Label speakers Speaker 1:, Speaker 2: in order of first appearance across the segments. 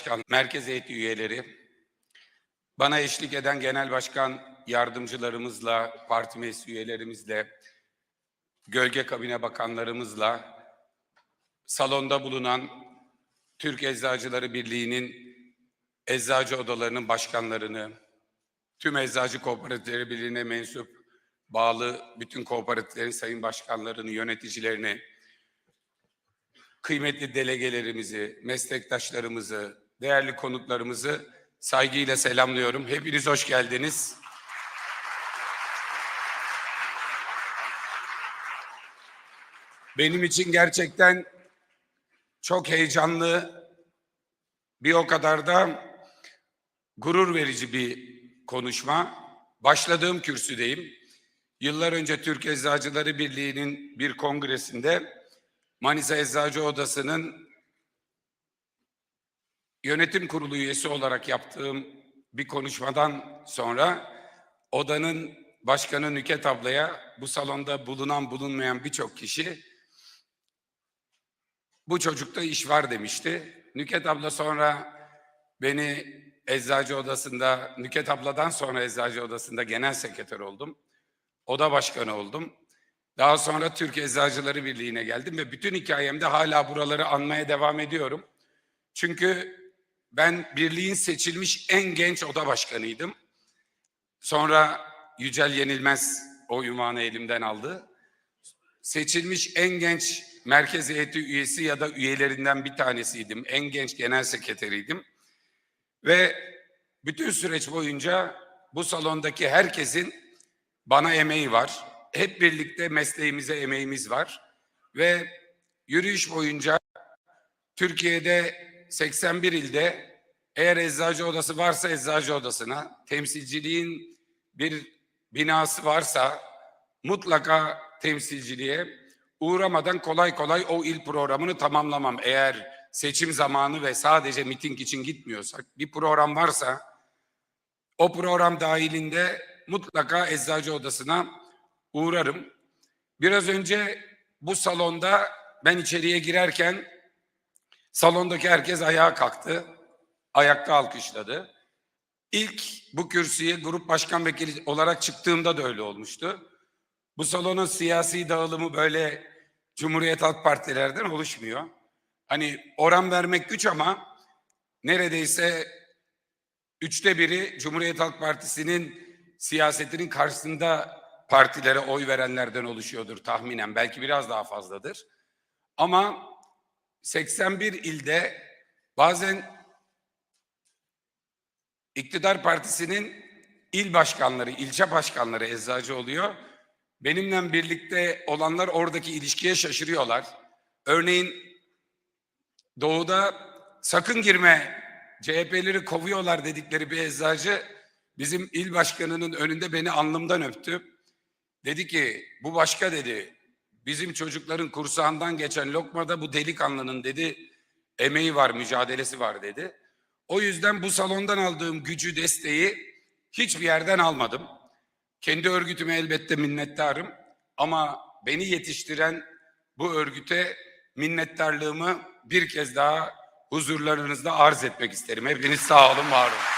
Speaker 1: Başkan, merkez heyeti üyeleri, bana eşlik eden genel başkan yardımcılarımızla, parti meclis üyelerimizle, gölge kabine bakanlarımızla, salonda bulunan Türk Eczacıları Birliği'nin eczacı odalarının başkanlarını, tüm Eczacı Kooperatifleri Birliği'ne mensup bağlı bütün kooperatiflerin sayın başkanlarını, yöneticilerini, kıymetli delegelerimizi, meslektaşlarımızı, değerli konuklarımızı saygıyla selamlıyorum. Hepiniz hoş geldiniz. Benim için gerçekten çok heyecanlı, bir o kadar da gurur verici bir konuşma. Başladığım kürsüdeyim. Yıllar önce Türk Eczacıları Birliği'nin bir kongresinde Manisa Eczacı Odası'nın yönetim kurulu üyesi olarak yaptığım bir konuşmadan sonra odanın başkanı Nüket ablaya bu salonda bulunan bulunmayan birçok kişi bu çocukta iş var demişti. Nüket abla sonra beni eczacı odasında, Nüket abladan sonra eczacı odasında genel sekreter oldum. Oda başkanı oldum. Daha sonra Türk Eczacıları Birliği'ne geldim ve bütün hikayemde hala buraları anmaya devam ediyorum. Çünkü ben birliğin seçilmiş en genç oda başkanıydım. Sonra Yücel Yenilmez o ünvanı elimden aldı. Seçilmiş en genç merkez heyeti üyesi ya da üyelerinden bir tanesiydim. En genç genel sekreteriydim. Ve bütün süreç boyunca bu salondaki herkesin bana emeği var. Hep birlikte mesleğimize emeğimiz var. Ve yürüyüş boyunca Türkiye'de 81 ilde eğer eczacı odası varsa eczacı odasına, temsilciliğin bir binası varsa mutlaka temsilciliğe uğramadan kolay kolay o il programını tamamlamam. Eğer seçim zamanı ve sadece miting için gitmiyorsak bir program varsa o program dahilinde mutlaka eczacı odasına uğrarım. Biraz önce bu salonda ben içeriye girerken salondaki herkes ayağa kalktı. Ayakta alkışladı. İlk bu kürsüye grup başkan vekili olarak çıktığımda da öyle olmuştu. Bu salonun siyasi dağılımı böyle Cumhuriyet Halk Partilerden oluşmuyor. Hani oran vermek güç ama neredeyse üçte biri Cumhuriyet Halk Partisi'nin siyasetinin karşısında partilere oy verenlerden oluşuyordur tahminen. Belki biraz daha fazladır. Ama 81 ilde bazen iktidar partisinin il başkanları, ilçe başkanları eczacı oluyor. Benimle birlikte olanlar oradaki ilişkiye şaşırıyorlar. Örneğin doğuda sakın girme CHP'leri kovuyorlar dedikleri bir eczacı bizim il başkanının önünde beni alnımdan öptü. Dedi ki bu başka dedi. Bizim çocukların kursağından geçen lokmada bu delikanlının dedi emeği var, mücadelesi var dedi. O yüzden bu salondan aldığım gücü, desteği hiçbir yerden almadım. Kendi örgütüme elbette minnettarım ama beni yetiştiren bu örgüte minnettarlığımı bir kez daha huzurlarınızda arz etmek isterim. Hepiniz sağ olun, var olun.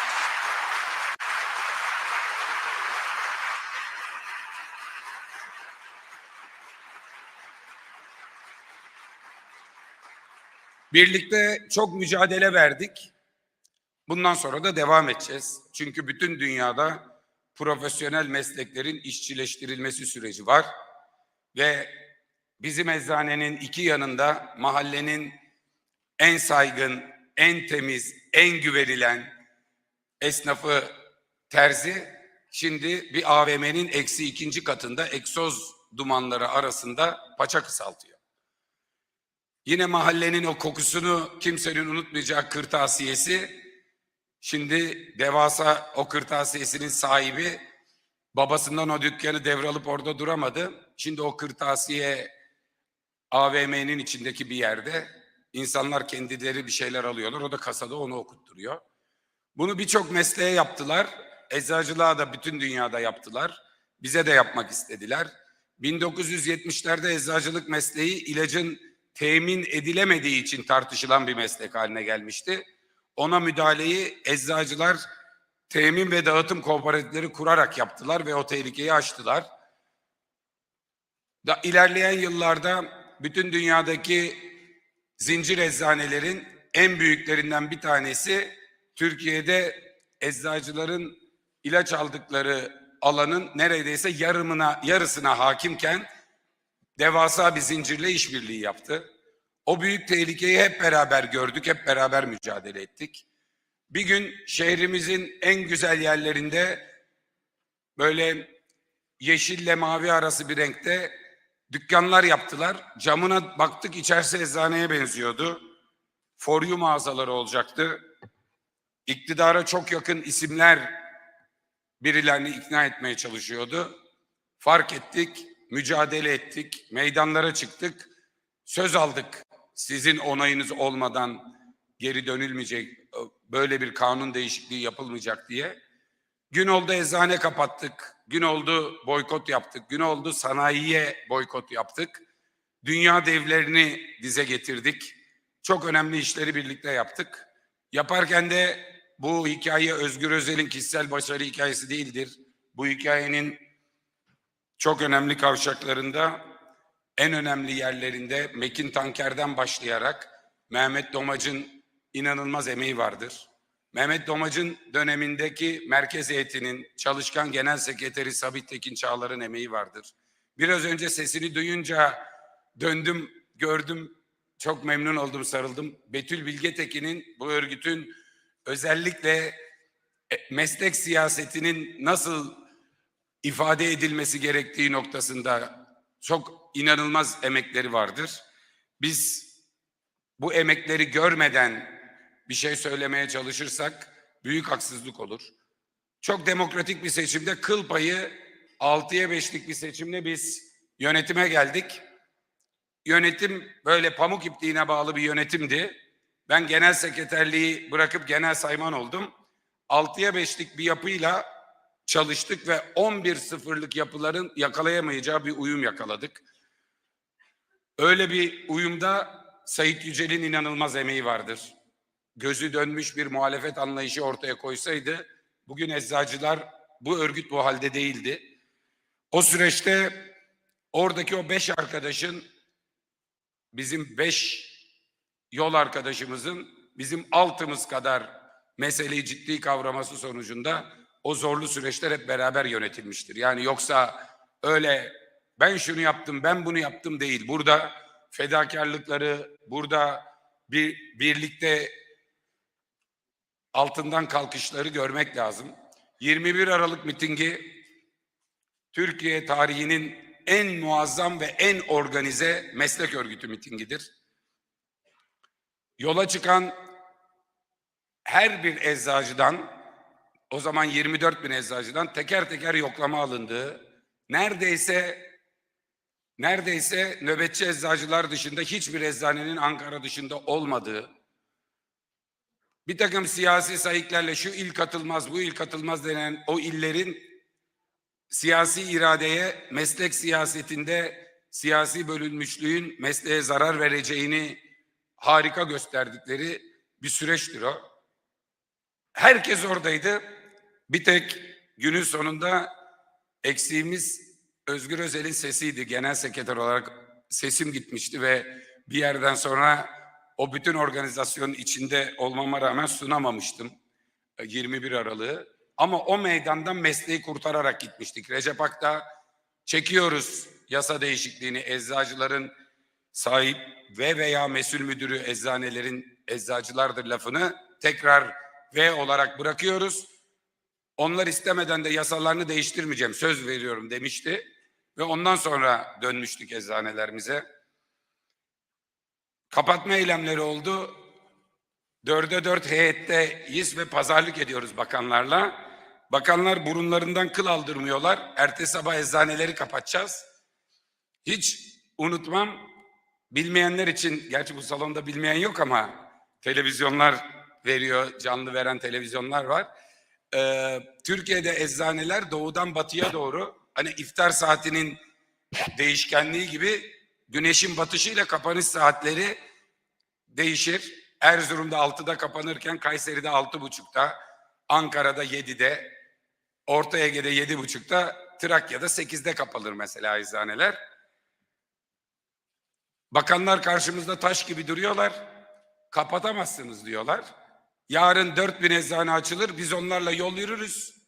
Speaker 1: Birlikte çok mücadele verdik. Bundan sonra da devam edeceğiz. Çünkü bütün dünyada profesyonel mesleklerin işçileştirilmesi süreci var. Ve bizim eczanenin iki yanında mahallenin en saygın, en temiz, en güvenilen esnafı terzi şimdi bir AVM'nin eksi ikinci katında egzoz dumanları arasında paça kısaltıyor. Yine mahallenin o kokusunu kimsenin unutmayacağı kırtasiyesi şimdi devasa o kırtasiyesinin sahibi babasından o dükkanı devralıp orada duramadı. Şimdi o kırtasiye AVM'nin içindeki bir yerde insanlar kendileri bir şeyler alıyorlar. O da kasada onu okutturuyor. Bunu birçok mesleğe yaptılar. Eczacılığa da bütün dünyada yaptılar. Bize de yapmak istediler. 1970'lerde eczacılık mesleği ilacın temin edilemediği için tartışılan bir meslek haline gelmişti. ona müdahaleyi eczacılar temin ve dağıtım kooperatifleri kurarak yaptılar ve o tehlikeyi aştılar. Da ilerleyen yıllarda bütün dünyadaki zincir eczanelerin en büyüklerinden bir tanesi Türkiye'de eczacıların ilaç aldıkları alanın neredeyse yarımına yarısına hakimken devasa bir zincirle işbirliği yaptı. O büyük tehlikeyi hep beraber gördük, hep beraber mücadele ettik. Bir gün şehrimizin en güzel yerlerinde böyle yeşille mavi arası bir renkte dükkanlar yaptılar. Camına baktık içerisi eczaneye benziyordu. For you mağazaları olacaktı. İktidara çok yakın isimler birilerini ikna etmeye çalışıyordu. Fark ettik, mücadele ettik, meydanlara çıktık, söz aldık. Sizin onayınız olmadan geri dönülmeyecek, böyle bir kanun değişikliği yapılmayacak diye. Gün oldu eczane kapattık, gün oldu boykot yaptık, gün oldu sanayiye boykot yaptık. Dünya devlerini dize getirdik. Çok önemli işleri birlikte yaptık. Yaparken de bu hikaye Özgür Özel'in kişisel başarı hikayesi değildir. Bu hikayenin çok önemli kavşaklarında, en önemli yerlerinde Mekin Tanker'den başlayarak Mehmet Domac'ın inanılmaz emeği vardır. Mehmet Domac'ın dönemindeki merkez heyetinin çalışkan genel sekreteri Sabit Tekin Çağlar'ın emeği vardır. Biraz önce sesini duyunca döndüm, gördüm, çok memnun oldum, sarıldım. Betül Bilgetekin'in bu örgütün özellikle e, meslek siyasetinin nasıl ifade edilmesi gerektiği noktasında çok inanılmaz emekleri vardır. Biz bu emekleri görmeden bir şey söylemeye çalışırsak büyük haksızlık olur. Çok demokratik bir seçimde kıl payı 6'ya 5'lik bir seçimle biz yönetime geldik. Yönetim böyle pamuk ipliğine bağlı bir yönetimdi. Ben genel sekreterliği bırakıp genel sayman oldum. 6'ya 5'lik bir yapıyla çalıştık ve 11 sıfırlık yapıların yakalayamayacağı bir uyum yakaladık. Öyle bir uyumda Sayit Yücel'in inanılmaz emeği vardır. Gözü dönmüş bir muhalefet anlayışı ortaya koysaydı bugün eczacılar bu örgüt bu halde değildi. O süreçte oradaki o beş arkadaşın bizim beş yol arkadaşımızın bizim altımız kadar meseleyi ciddi kavraması sonucunda o zorlu süreçler hep beraber yönetilmiştir. Yani yoksa öyle ben şunu yaptım, ben bunu yaptım değil. Burada fedakarlıkları, burada bir birlikte altından kalkışları görmek lazım. 21 Aralık mitingi Türkiye tarihinin en muazzam ve en organize meslek örgütü mitingidir. Yola çıkan her bir eczacıdan o zaman 24 bin eczacıdan teker teker yoklama alındığı, neredeyse neredeyse nöbetçi eczacılar dışında hiçbir eczanenin Ankara dışında olmadığı, bir takım siyasi sayıklarla şu il katılmaz, bu il katılmaz denen o illerin siyasi iradeye, meslek siyasetinde siyasi bölünmüşlüğün mesleğe zarar vereceğini harika gösterdikleri bir süreçtir o. Herkes oradaydı. Bir tek günün sonunda eksiğimiz Özgür Özel'in sesiydi. Genel sekreter olarak sesim gitmişti ve bir yerden sonra o bütün organizasyonun içinde olmama rağmen sunamamıştım 21 Aralık'ı. Ama o meydandan mesleği kurtararak gitmiştik. Recep Ak'ta çekiyoruz yasa değişikliğini eczacıların sahip ve veya mesul müdürü eczanelerin eczacılardır lafını tekrar V olarak bırakıyoruz. Onlar istemeden de yasalarını değiştirmeyeceğim söz veriyorum demişti. Ve ondan sonra dönmüştük eczanelerimize. Kapatma eylemleri oldu. Dörde dört heyetteyiz ve pazarlık ediyoruz bakanlarla. Bakanlar burunlarından kıl aldırmıyorlar. Ertesi sabah eczaneleri kapatacağız. Hiç unutmam. Bilmeyenler için, gerçi bu salonda bilmeyen yok ama televizyonlar veriyor, canlı veren televizyonlar var. Ee, Türkiye'de eczaneler doğudan batıya doğru hani iftar saatinin değişkenliği gibi güneşin batışıyla kapanış saatleri değişir. Erzurum'da 6'da kapanırken Kayseri'de 6.30'da, Ankara'da 7'de, Orta Ege'de 7.30'da, Trakya'da 8'de kapalır mesela eczaneler. Bakanlar karşımızda taş gibi duruyorlar. Kapatamazsınız diyorlar. Yarın 4000 eczane açılır. Biz onlarla yol yürürüz.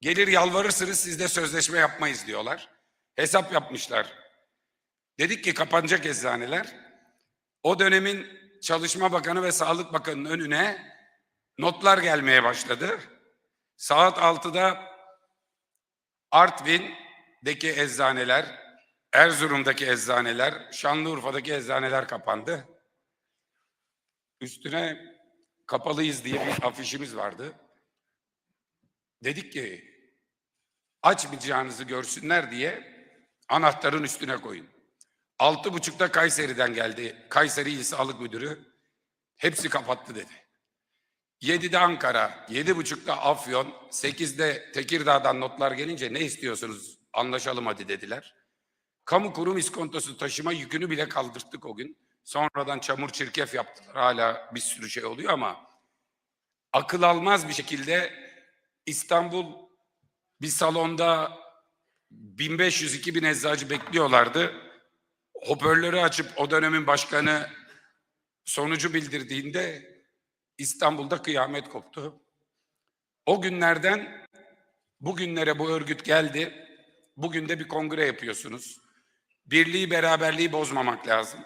Speaker 1: Gelir yalvarırsınız siz de sözleşme yapmayız diyorlar. Hesap yapmışlar. Dedik ki kapanacak eczaneler. O dönemin Çalışma Bakanı ve Sağlık Bakanı'nın önüne notlar gelmeye başladı. Saat 6'da Artvin'deki eczaneler, Erzurum'daki eczaneler, Şanlıurfa'daki eczaneler kapandı. Üstüne kapalıyız diye bir afişimiz vardı. Dedik ki açmayacağınızı görsünler diye anahtarın üstüne koyun. Altı buçukta Kayseri'den geldi. Kayseri İl Sağlık Müdürü. Hepsi kapattı dedi. Yedide Ankara, yedi buçukta Afyon, sekizde Tekirdağ'dan notlar gelince ne istiyorsunuz anlaşalım hadi dediler. Kamu kurum iskontosu taşıma yükünü bile kaldırttık o gün. Sonradan çamur çirkef yaptılar. Hala bir sürü şey oluyor ama akıl almaz bir şekilde İstanbul bir salonda 1500-2000 eczacı bekliyorlardı. Hoparlörü açıp o dönemin başkanı sonucu bildirdiğinde İstanbul'da kıyamet koptu. O günlerden bugünlere bu örgüt geldi. Bugün de bir kongre yapıyorsunuz. Birliği beraberliği bozmamak lazım.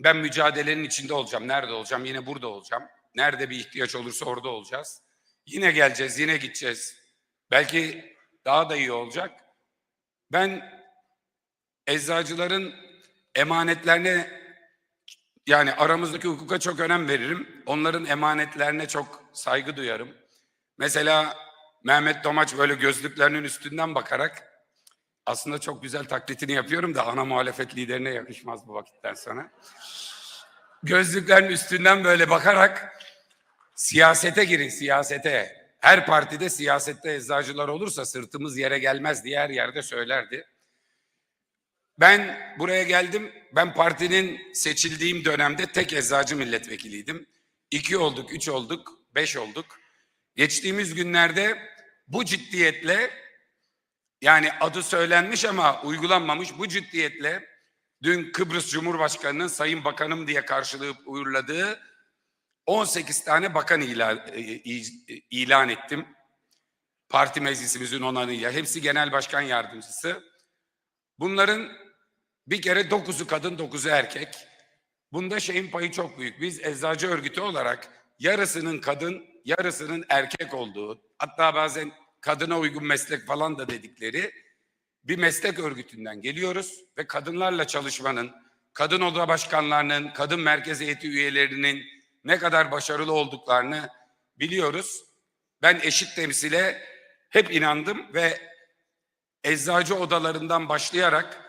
Speaker 1: Ben mücadelenin içinde olacağım. Nerede olacağım? Yine burada olacağım. Nerede bir ihtiyaç olursa orada olacağız. Yine geleceğiz, yine gideceğiz. Belki daha da iyi olacak. Ben eczacıların emanetlerine yani aramızdaki hukuka çok önem veririm. Onların emanetlerine çok saygı duyarım. Mesela Mehmet Domaç böyle gözlüklerinin üstünden bakarak aslında çok güzel taklitini yapıyorum da ana muhalefet liderine yakışmaz bu vakitten sonra. Gözlüklerin üstünden böyle bakarak siyasete girin siyasete. Her partide siyasette eczacılar olursa sırtımız yere gelmez diye her yerde söylerdi. Ben buraya geldim. Ben partinin seçildiğim dönemde tek eczacı milletvekiliydim. İki olduk, üç olduk, beş olduk. Geçtiğimiz günlerde bu ciddiyetle yani adı söylenmiş ama uygulanmamış bu ciddiyetle dün Kıbrıs Cumhurbaşkanı'nın Sayın Bakanım diye karşılayıp uğurladığı 18 tane bakan ilan, e, ilan ettim. Parti meclisimizin onayıyla. Hepsi genel başkan yardımcısı. Bunların bir kere dokuzu kadın, dokuzu erkek. Bunda şeyin payı çok büyük. Biz eczacı örgütü olarak yarısının kadın, yarısının erkek olduğu, hatta bazen kadına uygun meslek falan da dedikleri bir meslek örgütünden geliyoruz ve kadınlarla çalışmanın, kadın oda başkanlarının, kadın merkez heyeti üyelerinin ne kadar başarılı olduklarını biliyoruz. Ben eşit temsile hep inandım ve eczacı odalarından başlayarak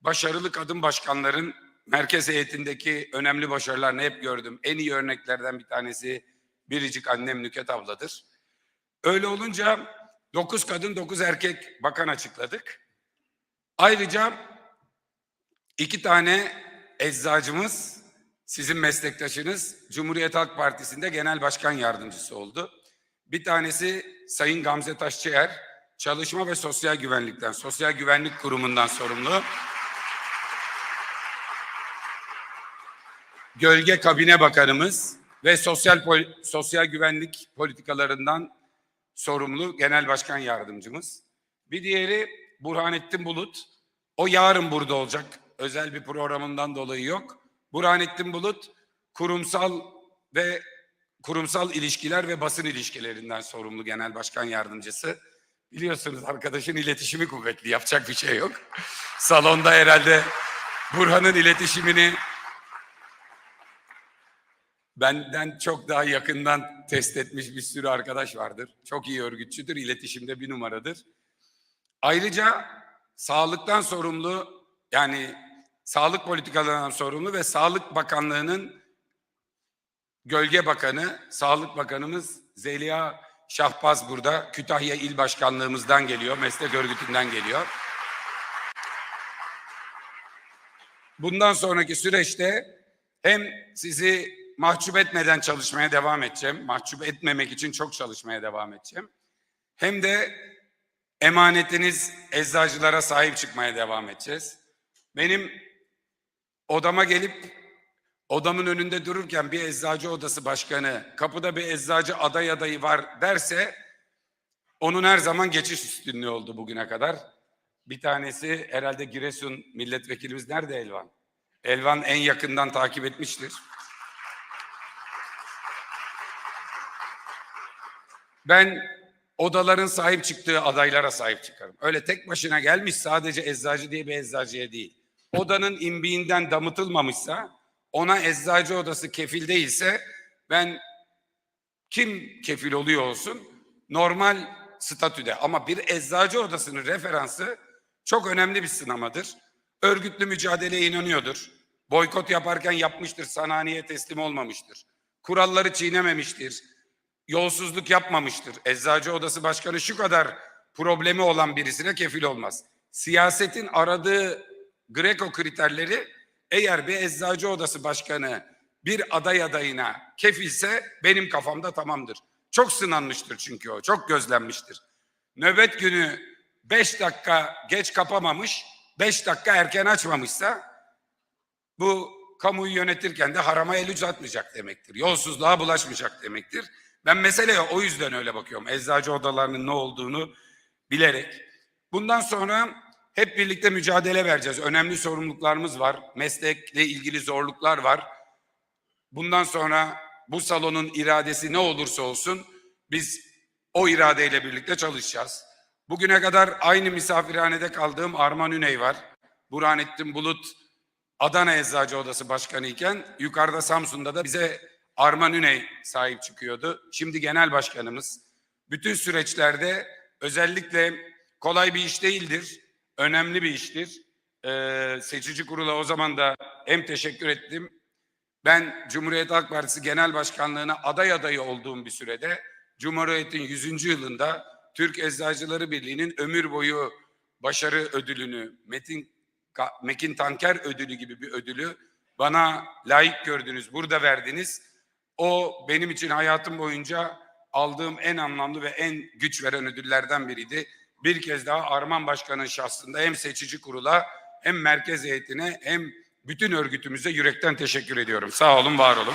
Speaker 1: başarılı kadın başkanların merkez heyetindeki önemli başarılarını hep gördüm. En iyi örneklerden bir tanesi biricik annem Nüket abladır. Öyle olunca dokuz kadın dokuz erkek bakan açıkladık. Ayrıca iki tane eczacımız sizin meslektaşınız Cumhuriyet Halk Partisi'nde genel başkan yardımcısı oldu. Bir tanesi Sayın Gamze Taşçıer, Çalışma ve Sosyal Güvenlikten, Sosyal Güvenlik Kurumu'ndan sorumlu. Gölge Kabine Bakanımız ve Sosyal Sosyal Güvenlik Politikalarından sorumlu Genel Başkan Yardımcımız. Bir diğeri Burhanettin Bulut. O yarın burada olacak. Özel bir programından dolayı yok. Burhanettin Bulut kurumsal ve kurumsal ilişkiler ve basın ilişkilerinden sorumlu genel başkan yardımcısı. Biliyorsunuz arkadaşın iletişimi kuvvetli yapacak bir şey yok. Salonda herhalde Burhan'ın iletişimini benden çok daha yakından test etmiş bir sürü arkadaş vardır. Çok iyi örgütçüdür, iletişimde bir numaradır. Ayrıca sağlıktan sorumlu yani sağlık politikalarından sorumlu ve Sağlık Bakanlığı'nın Gölge Bakanı, Sağlık Bakanımız Zeliha Şahbaz burada. Kütahya İl Başkanlığımızdan geliyor, meslek örgütünden geliyor. Bundan sonraki süreçte hem sizi mahcup etmeden çalışmaya devam edeceğim. Mahcup etmemek için çok çalışmaya devam edeceğim. Hem de emanetiniz eczacılara sahip çıkmaya devam edeceğiz. Benim odama gelip odamın önünde dururken bir eczacı odası başkanı kapıda bir eczacı aday adayı var derse onun her zaman geçiş üstünlüğü oldu bugüne kadar. Bir tanesi herhalde Giresun milletvekilimiz nerede Elvan? Elvan en yakından takip etmiştir. Ben odaların sahip çıktığı adaylara sahip çıkarım. Öyle tek başına gelmiş sadece eczacı diye bir eczacıya değil. Odanın imbiğinden damıtılmamışsa, ona eczacı odası kefil değilse ben kim kefil oluyor olsun normal statüde ama bir eczacı odasının referansı çok önemli bir sınamadır. Örgütlü mücadeleye inanıyordur. Boykot yaparken yapmıştır, sanayiye teslim olmamıştır. Kuralları çiğnememiştir. Yolsuzluk yapmamıştır. Eczacı odası başkanı şu kadar problemi olan birisine kefil olmaz. Siyasetin aradığı Greco kriterleri eğer bir eczacı odası başkanı bir aday adayına kefilse benim kafamda tamamdır. Çok sınanmıştır çünkü o. Çok gözlenmiştir. Nöbet günü 5 dakika geç kapamamış, 5 dakika erken açmamışsa bu kamuyu yönetirken de harama el uzatmayacak demektir. Yolsuzluğa bulaşmayacak demektir. Ben meseleye o yüzden öyle bakıyorum. Eczacı odalarının ne olduğunu bilerek. Bundan sonra hep birlikte mücadele vereceğiz. Önemli sorumluluklarımız var. Meslekle ilgili zorluklar var. Bundan sonra bu salonun iradesi ne olursa olsun biz o iradeyle birlikte çalışacağız. Bugüne kadar aynı misafirhanede kaldığım Arman Üney var. Burhanettin Bulut Adana Eczacı Odası Başkanı iken yukarıda Samsun'da da bize Arman Üney sahip çıkıyordu. Şimdi genel başkanımız. Bütün süreçlerde özellikle kolay bir iş değildir. Önemli bir iştir. Ee, seçici kurula o zaman da hem teşekkür ettim. Ben Cumhuriyet Halk Partisi Genel Başkanlığı'na aday adayı olduğum bir sürede Cumhuriyet'in 100. yılında Türk Eczacıları Birliği'nin ömür boyu başarı ödülünü, Metin Mekin Tanker ödülü gibi bir ödülü bana layık gördünüz, burada verdiniz. O benim için hayatım boyunca aldığım en anlamlı ve en güç veren ödüllerden biriydi. Bir kez daha Arman Başkan'ın şahsında hem seçici kurula hem merkez heyetine hem bütün örgütümüze yürekten teşekkür ediyorum. Sağ olun, var olun.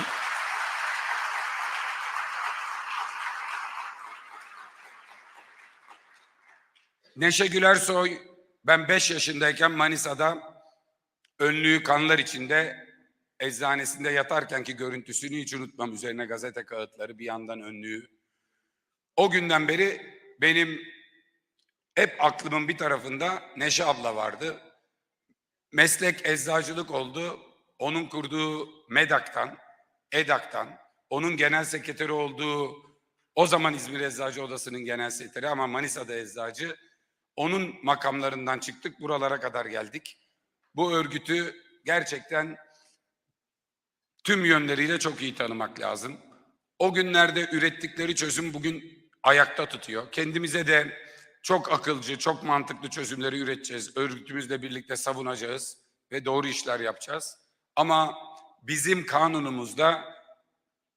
Speaker 1: Neşe Gülersoy ben 5 yaşındayken Manisa'da önlüğü kanlar içinde eczanesinde yatarkenki görüntüsünü hiç unutmam. Üzerine gazete kağıtları bir yandan önlüğü. O günden beri benim hep aklımın bir tarafında Neşe abla vardı. Meslek eczacılık oldu. Onun kurduğu MEDAK'tan, EDAK'tan, onun genel sekreteri olduğu o zaman İzmir Eczacı Odası'nın genel sekreteri ama Manisa'da eczacı. Onun makamlarından çıktık, buralara kadar geldik. Bu örgütü gerçekten tüm yönleriyle çok iyi tanımak lazım. O günlerde ürettikleri çözüm bugün ayakta tutuyor. Kendimize de çok akılcı, çok mantıklı çözümleri üreteceğiz. Örgütümüzle birlikte savunacağız ve doğru işler yapacağız. Ama bizim kanunumuzda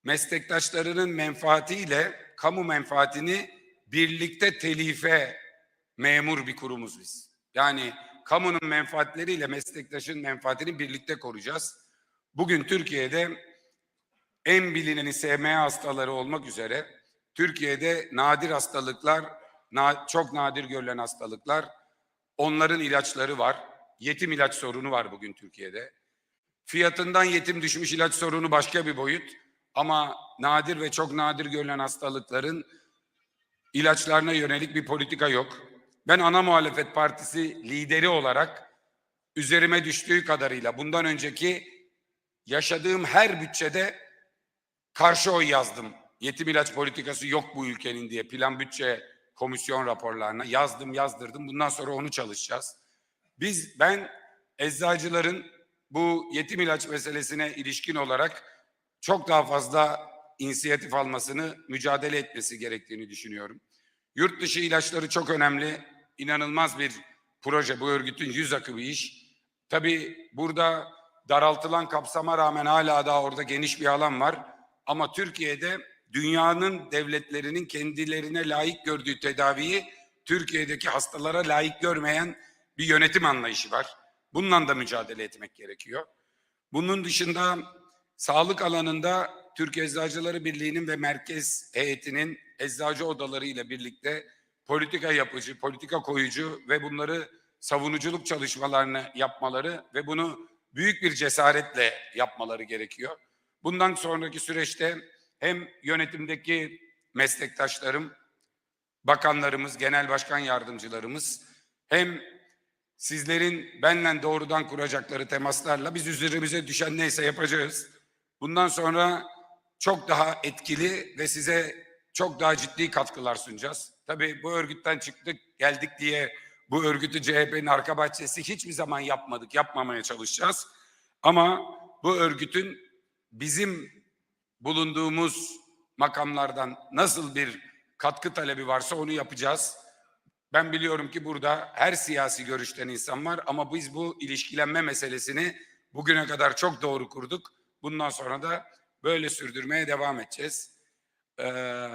Speaker 1: meslektaşlarının menfaatiyle kamu menfaatini birlikte telife memur bir kurumuz biz. Yani kamunun menfaatleriyle meslektaşın menfaatini birlikte koruyacağız. Bugün Türkiye'de en bilineni SMA hastaları olmak üzere Türkiye'de nadir hastalıklar, na- çok nadir görülen hastalıklar, onların ilaçları var. Yetim ilaç sorunu var bugün Türkiye'de. Fiyatından yetim düşmüş ilaç sorunu başka bir boyut. Ama nadir ve çok nadir görülen hastalıkların ilaçlarına yönelik bir politika yok. Ben ana muhalefet partisi lideri olarak üzerime düştüğü kadarıyla bundan önceki yaşadığım her bütçede karşı oy yazdım. Yetim ilaç politikası yok bu ülkenin diye plan bütçe komisyon raporlarına yazdım yazdırdım. Bundan sonra onu çalışacağız. Biz ben eczacıların bu yetim ilaç meselesine ilişkin olarak çok daha fazla inisiyatif almasını, mücadele etmesi gerektiğini düşünüyorum. Yurt dışı ilaçları çok önemli. inanılmaz bir proje. Bu örgütün yüz akı bir iş. Tabii burada daraltılan kapsama rağmen hala daha orada geniş bir alan var. Ama Türkiye'de dünyanın devletlerinin kendilerine layık gördüğü tedaviyi Türkiye'deki hastalara layık görmeyen bir yönetim anlayışı var. Bununla da mücadele etmek gerekiyor. Bunun dışında sağlık alanında Türk Eczacıları Birliği'nin ve merkez heyetinin eczacı odaları ile birlikte politika yapıcı, politika koyucu ve bunları savunuculuk çalışmalarını yapmaları ve bunu büyük bir cesaretle yapmaları gerekiyor. Bundan sonraki süreçte hem yönetimdeki meslektaşlarım, bakanlarımız, genel başkan yardımcılarımız hem sizlerin benle doğrudan kuracakları temaslarla biz üzerimize düşen neyse yapacağız. Bundan sonra çok daha etkili ve size çok daha ciddi katkılar sunacağız. Tabii bu örgütten çıktık, geldik diye bu örgütü CHP'nin arka bahçesi hiçbir zaman yapmadık, yapmamaya çalışacağız. Ama bu örgütün bizim bulunduğumuz makamlardan nasıl bir katkı talebi varsa onu yapacağız. Ben biliyorum ki burada her siyasi görüşten insan var ama biz bu ilişkilenme meselesini bugüne kadar çok doğru kurduk. Bundan sonra da böyle sürdürmeye devam edeceğiz. Ee,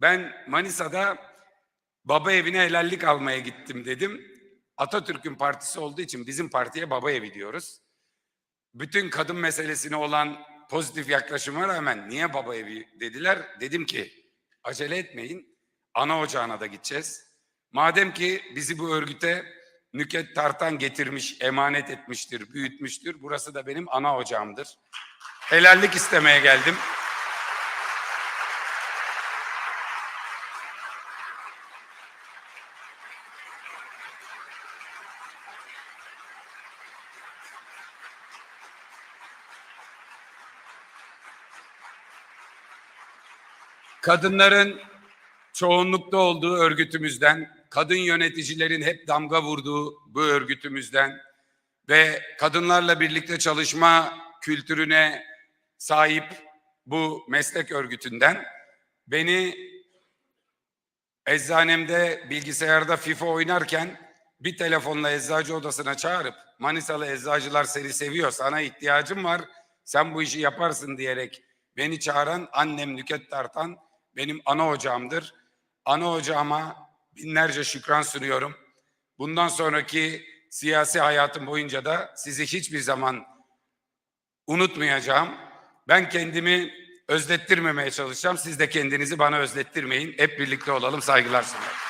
Speaker 1: ben Manisa'da baba evine helallik almaya gittim dedim. Atatürk'ün partisi olduğu için bizim partiye baba evi diyoruz. Bütün kadın meselesine olan pozitif yaklaşıma rağmen niye baba evi dediler? Dedim ki acele etmeyin ana ocağına da gideceğiz. Madem ki bizi bu örgüte Nüket Tartan getirmiş, emanet etmiştir, büyütmüştür. Burası da benim ana ocağımdır. Helallik istemeye geldim. Kadınların çoğunlukta olduğu örgütümüzden, kadın yöneticilerin hep damga vurduğu bu örgütümüzden ve kadınlarla birlikte çalışma kültürüne sahip bu meslek örgütünden beni eczanemde bilgisayarda FIFA oynarken bir telefonla eczacı odasına çağırıp Manisalı eczacılar seni seviyor, sana ihtiyacım var, sen bu işi yaparsın. diyerek beni çağıran annem Nüket Tartan benim ana ocağımdır. Ana ocağıma binlerce şükran sunuyorum. Bundan sonraki siyasi hayatım boyunca da sizi hiçbir zaman unutmayacağım. Ben kendimi özlettirmemeye çalışacağım. Siz de kendinizi bana özlettirmeyin. Hep birlikte olalım. Saygılar sunarım.